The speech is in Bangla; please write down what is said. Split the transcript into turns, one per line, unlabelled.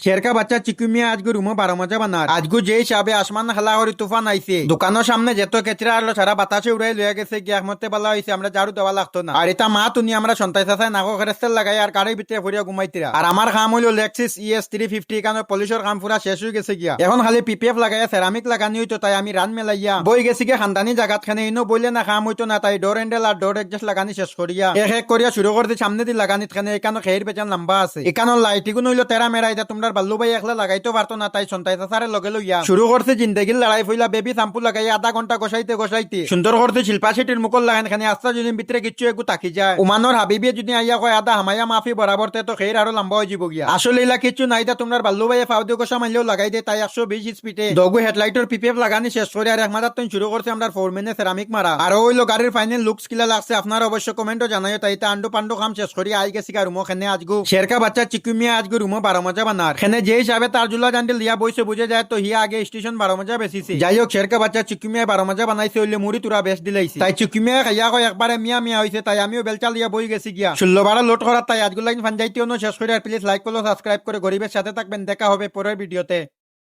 শেরকা বাচ্চা চিকুমিয়া আজগু রুমো বারো মজা বানার আজগু যে হিসাবে আসমান হালা হরি তুফান আইছে দোকানের সামনে যেত কেচরা আলো সারা বাতাসে উড়াই লইয়া গেছে গিয়া মতে বলা হয়েছে আমরা ঝাড়ু দেওয়া লাগতো না। আর এটা মা তুমি আমরা সন্তাই চাচাই নাগো খেরেস্তেল লাগাই আর কারের ভিতরে ফুরিয়া ঘুমাইতিরা আর আমার কাম হইল লেক্সিস ইএস থ্রি ফিফটি কারণ পুলিশের কাম পুরা শেষ হয়ে গেছে গিয়া। এখন খালি পিপিএফ লাগাইয়া সেরামিক লাগানি হইতো তাই আমি রান মেলাইয়া। বই গেছি গিয়া খানদানি জাগাত খানে, ইনো বইলে না কাম হইতো না তাই ডোর হ্যান্ডেল আর ডোর এডজাস্ট লাগানি শেষ করিয়া এক এক করিয়া শুরু করতে সামনে দি লাগানি খানে এখানে খেয়ের পেছন লম্বা আছে। এখানে লাইটিগুন হইল তেরা মেরা তোমরা বাল্লু ভাই একলা লাগাইতে পারতো না, তাই সন্তাই চাচারে লগে লইয়া শুরু করছে জিন্দগির লড়াই ফইলা, বেবি শাম্পু লাগাই, আধা ঘণ্টা গোসাইতে গোসাইতে সুন্দর করতে শিল্পা শেটির মুকল লাগান খানে আস্তা যদি ভিতরে কিচ্ছু একটু তাকি যায়। উমানোর হাবিবিয়ে যদি আইয়া কয়, আদা, হামায়া মাফি বরাবর তে খের আরও লম্বা হয়ে যাব গিয়া। আসলে ইলা কিচ্ছু নাই তা তোমরা বাল্লু ভাই ফাউ দিয়ে গোসা মাইলেও লাগাই দে, তাই একশো বিশ স্পিডে। দগু হেডলাইটের পিপিএফ লাগানি শেষ করে আর এক মাদার তো শুরু করছে আমরা ফোর মেনে সেরামিক মারা আর ওইলো গাড়ির ফাইনাল লুকস কিলা লাগছে আপনার অবশ্য কমেন্টও জানাই, তাই তা আন্ডু পান্ডু কাম শেষ করি আই গেছি রুমো খেনে আজগু। শেরকা বাচ্চা, চিকুমিয়া আজগু রুমো বারো মজা বানার খেনে যে হিসাবে তার জুলা জান্ডিল দিয়া বইছে বুঝে যায় তো হিয়া আগে স্টেশন বারো মজা বেশিছে যাই হোক শেরকা বাচ্চা চিকুমিয়া বারো মজা বানাইছে হইলে মুড়ি তুরা বেশ দিলাইছে। তাই চিকুমিয়া খাইয়া কয় একবারে মিয়া মিয়া হয়েছে তাই আমিও বেলচাল দিয়া বই গেছি গিয়া। ষোলো বারো লোড করার তাই আজগুলো লাইন ফান যাইতেও শেষ করে আর প্লিজ লাইক করল সাবস্ক্রাইব করে গরিবের সাথে থাকবেন। দেখা হবে পরের ভিডিওতে।